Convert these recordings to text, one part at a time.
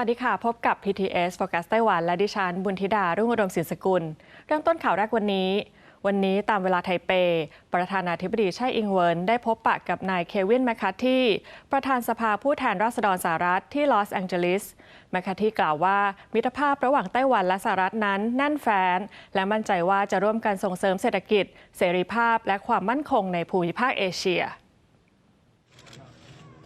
วัสดีค่ะ พบกับ PTS Focus ไต้หวัน และดิฉัน บุญธิดา รุ่งอดมศิลสกุล เริ่มต้นข่าวแรกวันนี้ วันนี้ตามเวลาไทเป ประธานาธิบดีไช่อิงเวิน ได้พบปะกับนายเควินแมคคาที่ ประธานสภาผู้แทนราษฎรสหรัฐที่ลอสแองเจลิส แมคคาที่กล่าวว่า มิตรภาพระหว่างไต้หวันและสหรัฐนั้นแน่นแฟ้น และมั่นใจว่าจะร่วมกันส่งเสริมเศรษฐกิจ เสรีภาพ และความมั่นคงในภูมิภาคเอเชีย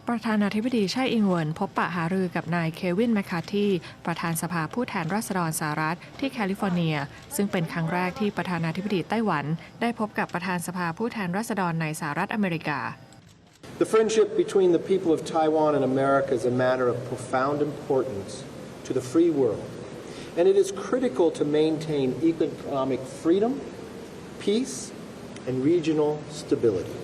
ประธานาธิบดีไช่อิงเวิน พบปะหารือกับนายเควินแมคคาที่ประธานสภาผู้แทนราษฎรสหรัฐที่แคลิฟอร์เนีย ซึ่งเป็นครั้งแรกที่ประธานาธิบดีไต้หวัน ได้พบกับประธานสภาผู้แทนราษฎรในสหรัฐอเมริกา The friendship between the people of Taiwan and America is a matter of profound importance to the free world, and it is critical to maintain economic freedom, peace, and regional stability.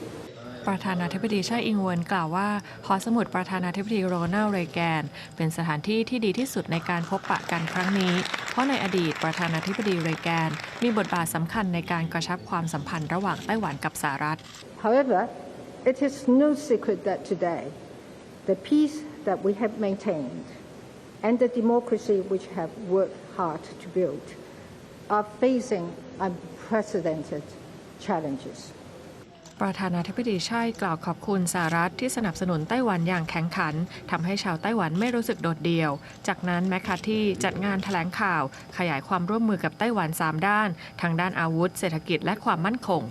ประธานาธิบดีช่อิงเวินกล่าวว่าหอสมุดประธานาธิบดีโรนัลด์เรแกน เป็นสถานที่ที่ดีที่สุดในการพบปะกันครั้งนี้ เพราะในอดีตประธานาธิบดีเรแกน มีบทบาทสำคัญในการกระชับความสัมพันธ์ระหว่างไต้หวันกับสหรัฐ However, it is no secret that today, the peace that we have maintained and the democracy which have worked hard to build are facing unprecedented challenges. ประธานาธิบดีไช่กล่าวขอบคุณสหรัฐที่สนับสนุนไต้หวันอย่างแข็งขันทำให้ชาวไต้หวันไม่รู้สึกโดดเดี่ยว จากนั้นแมคคาที่จัดงานแถลงข่าว ขยายความร่วมมือกับไต้หวัน 3 ด้าน ทางด้านอาวุธ เศรษฐกิจและความมั่นคง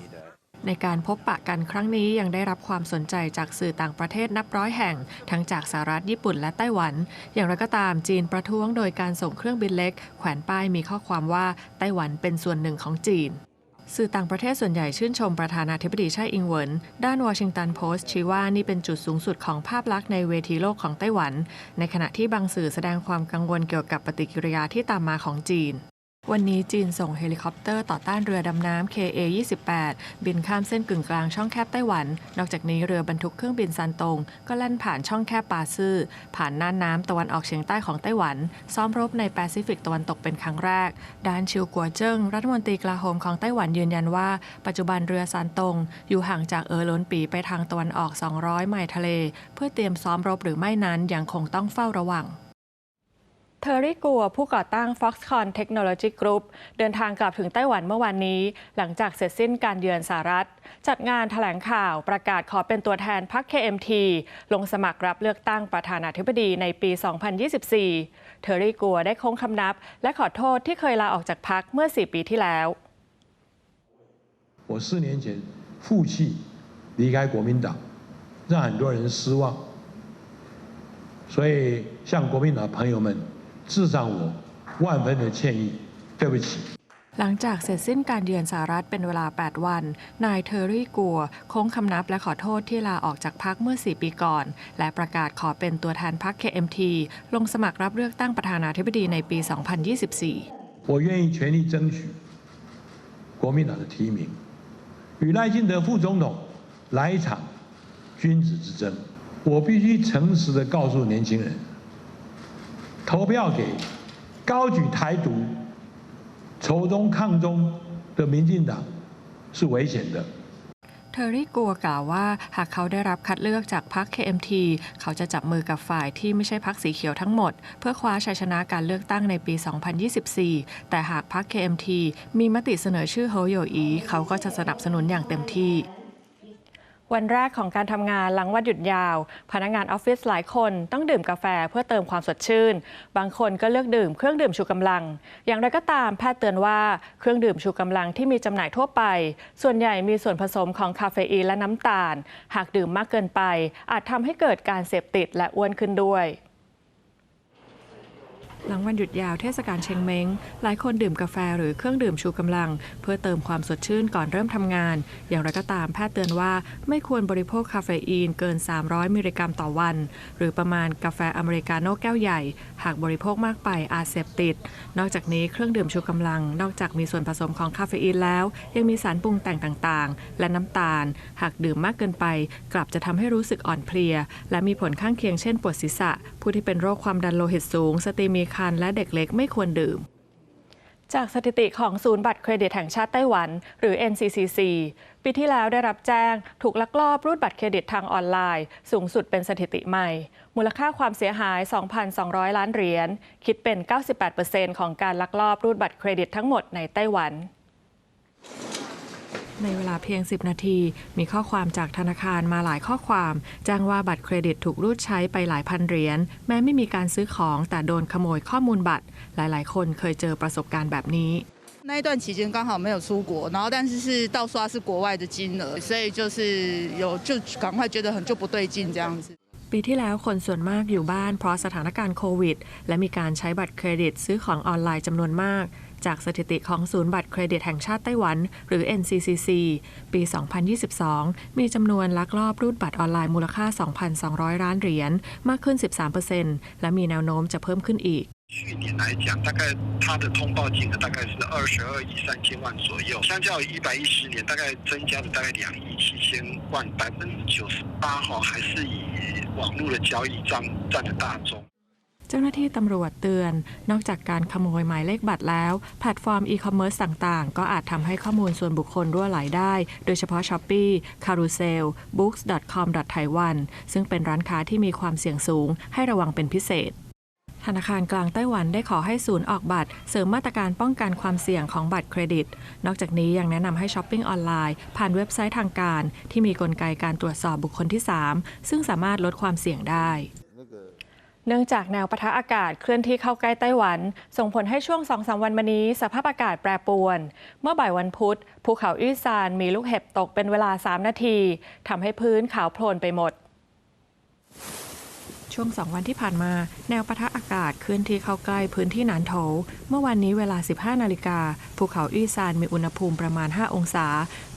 ในการพบปะกันครั้งนี้ยังได้รับความสนใจจากสื่อต่างประเทศนับร้อยแห่ง ทั้งจากสหรัฐญี่ปุ่นและไต้หวัน อย่างไรก็ตามจีนประท้วงโดยการส่งเครื่องบินเล็ก แขวนป้ายมีข้อความว่าไต้หวันเป็นส่วนหนึ่งของจีน สื่อต่างประเทศส่วนใหญ่ชื่นชมประธานาธิบดีไช่อิงเหวิน ด้านวอชิงตันโพสต์ชี้ว่านี่เป็นจุดสูงสุดของภาพลักษณ์ในเวทีโลกของไต้หวัน ในขณะที่บางสื่อแสดงความกังวลเกี่ยวกับปฏิกิริยาที่ตามมาของจีน วันนี้จีนส่งเฮลิคอปเตอร์ต่อต้านเรือดำน้ำ KA-28 บินข้ามเส้นกึ่งกลางช่องแคบไต้หวัน นอกจากนี้เรือบรรทุกเครื่องบินซันตง ก็แล่นผ่านช่องแคบปาซื่อ ผ่านน่านน้ำตะวันออกเฉียงใต้ของไต้หวัน ซ้อมรบในแปซิฟิกตะวันตกเป็นครั้งแรก ด้านชิวกัวเจิ้งรัฐมนตรีกลาโหมของไต้หวันยืนยันว่า ปัจจุบันเรือซันตง อยู่ห่างจากเออหลนปีไปทางตะวันออก 200 ไมล์ทะเล เพื่อเตรียมซ้อมรบหรือไม่นั้นยังคงต้องเฝ้าระวัง เทอร์รี่กัว ผู้ก่อตั้ง Foxconn Technology Group เดินทางกลับถึงไต้หวันเมื่อวานนี้ หลังจากเสร็จสิ้นการเยือนสหรัฐ จัดงานถแถลงข่าวประกาศขอเป็นตัวแทนพรรค KMT ลงสมัครรับเลือกตั้งประธานาธิบดีในปี 2024 เทอร์รี่กัวได้โค้งคำนับ และขอโทษที่เคยลาออกจากพรรคเมื่อ 4 ปีที่แล้ว 我四年前负气离开国民党，让很多人失望，所以向国民党朋友们 致上我万分的歉意，对不起。 หลังจากเสร็จสิ้นการเยือนสหรัฐเป็นเวลา 8 วัน นายเทอร์รี่กัว โค้งคำนับและขอโทษที่ลาออกจากพรรคเมื่อ 4 ปีก่อน และประกาศขอเป็นตัวแทนพรรค KMT ลงสมัครรับเลือกตั้งประธานาธิบดีในปี 2024 我愿意全力争取国民党的提名，与赖清德副总统来一场君子之争。我必须诚实的告诉年轻人， 投票给高举台独、仇中抗中的民进党是危险的。 เทอร์รี่กัวกล่าวว่าหากเขาได้รับคัดเลือกจากพรรค KMT เขาจะจับมือกับฝ่ายที่ไม่ใช่พรรคสีเขียวทั้งหมด เพื่อคว้าชัยชนะการเลือกตั้งในปี 2024 แต่หากพรรค KMT มีมติเสนอชื่อโฮโยอี เขาก็จะสนับสนุนอย่างเต็มที่ วันแรกของการทำงานหลังวันหยุดยาว พนักงานออฟฟิศหลายคนต้องดื่มกาแฟเพื่อเติมความสดชื่น บางคนก็เลือกดื่มเครื่องดื่มชูกำลัง อย่างไรก็ตามแพทย์เตือนว่าเครื่องดื่มชูกำลังที่มีจำหน่ายทั่วไป ส่วนใหญ่มีส่วนผสมของคาเฟอีนและน้ำตาล หากดื่มมากเกินไป อาจทำให้เกิดการเสพติดและอ้วนขึ้นด้วย หลังวันหยุดยาวเทศกาลเชงเม้ง หลายคนดื่มกาแฟหรือเครื่องดื่มชูกำลัง เพื่อเติมความสดชื่นก่อนเริ่มทำงาน อย่างไรก็ตามแพทย์เตือนว่าไม่ควรบริโภคคาเฟอีนเกิน 300 มิลลิกรัมต่อวัน หรือประมาณกาแฟอเมริกาโน่แก้วใหญ่ หากบริโภคมากไปอาจเสพติด นอกจากนี้เครื่องดื่มชูกำลัง นอกจากมีส่วนผสมของคาเฟอีนแล้ว ยังมีสารปรุงแต่งต่างๆ และน้ำตาล หากดื่มมากเกินไป กลับจะทำให้รู้สึกอ่อนเพลีย และมีผลข้างเคียงเช่นปวดศีรษะ ผู้ที่เป็นโรคความดันโลหิตสูงสตรีมีคัญและเด็กเล็กไม่ควรดื่มจากสถิติของศูนย์บัตรเครดิตแห่งชาติไต้หวัน หรือ NCCC ปีที่แล้วได้รับแจ้ง ถูกลักลอบรูดบัตรเครดิตทางออนไลน์ สูงสุดเป็นสถิติใหม่ มูลค่าความเสียหาย 2,200 ล้านเหรียญ คิดเป็น 98%ของการลักลอบรูดบัตรเครดิตทั้งหมดในไต้หวัน ในเวลาเพียง 10 นาที มีข้อความจากธนาคารมาหลายข้อความ แจ้งว่าบัตรเครดิตถูกรูดใช้ไปหลายพันเหรียญ แม้ไม่มีการซื้อของแต่โดนขโมยข้อมูลบัตร หลาย ๆ คนเคยเจอประสบการณ์แบบนี้ 那一段期间刚好没有出国，然后但是是盗刷是国外的金额，所以就是有就赶快觉得很就不对劲这样子。 ปีที่แล้วคนส่วนมากอยู่บ้านเพราะสถานการณ์โควิด และมีการใช้บัตรเครดิตซื้อของออนไลน์จำนวนมาก จากสถิติของศูนย์บัตรเครดิตแห่งชาติไต้หวัน หรือ NCCC ปี 2022 มีจำนวนลักลอบรูดบัตรออนไลน์มูลค่า 2,200 ล้านเหรียญ มากขึ้น 13%และมีแนวโน้มจะเพิ่มขึ้นอีก 去年来讲，大概它的通报金额大概是二十二亿三千万左右，相较于一百一十年，大概增加了大概两亿七千万，百分之九十八哈还是以网络的交易占占的大宗。 เจ้าหน้าที่ตำรวจเตือน นอกจากการขโมยหมายเลขบัตรแล้ว แพลตฟอร์มอีคอมเมิร์ซต่างๆ ก็อาจทำให้ข้อมูลส่วนบุคคลรั่วไหลได้ โดยเฉพาะ s h อ p e e Carousel Books.com.taiwan ซึ่งเป็นร้านค้าที่มีความเสี่ยงสูง ให้ระวังเป็นพิเศษธนาคารกลางไต้หวันได้ขอให้ศูนย์ออกบัตร เสริมมาตรการป้องกันความเสี่ยงของบัตรเครดิต นอกจากนี้ยังแนะนำให้ช้อปปิ้งออนไลน์ ผ่านเว็บไซต์ทางการ ที่มีกลไกการตรวจสอบบุคคลที่ 3 ซึ่งสามารถลดความเสี่ยงได้ เนื่องจากแนวปะทะอากาศเคลื่อนที่เข้าใกล้ไต้หวัน ส่งผลให้ช่วงสองสาวันมานี้ สภาพอากาศแปรปรวน เมื่อบ่ายวันพุธ ภูเขาอี้ซานมีลูกเห็บตกเป็นเวลา 3 นาทีทำให้พื้นขาวโพลนไปหมด ช่วง 2 วันที่ผ่านมา แนวปะทะอากาศเคลื่อนที่เข้าใกล้พื้นที่หนานโถเมื่อวันนี้เวลา 15 นาฬิกา ภูเขาอี้ซานมีอุณหภูมิประมาณ 5 องศา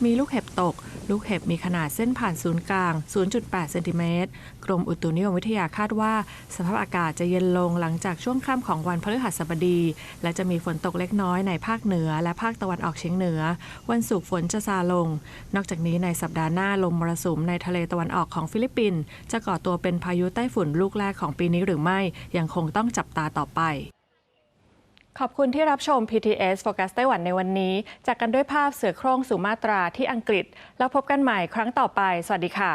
มีลูกเห็บตก ลูกเห็บมีขนาดเส้นผ่านศูนย์กลาง 0.8 เซนติเมตร กรมอุตุนิยมวิทยาคาดว่า สภาพอากาศจะเย็นลงหลังจากช่วงค่ำของวันพฤหัสบดี และจะมีฝนตกเล็กน้อยในภาคเหนือ และภาคตะวันออกเฉียงเหนือ วันศุกร์ฝนจะซาลง นอกจากนี้ในสัปดาห์หน้าลมมรสุมในทะเลตะวันออกของฟิลิปปินส์จะก่อตัวเป็นพายุไต้ฝุ่นลูกกแรกของปีนี้หรือไม่ยังคงต้องจับตาต่อไป ขอบคุณที่รับชม PTS Focus ไต้หวันในวันนี้ จากกันด้วยภาพเสือโคร่งสุมาตราที่อังกฤษ แล้วพบกันใหม่ครั้งต่อไป สวัสดีค่ะ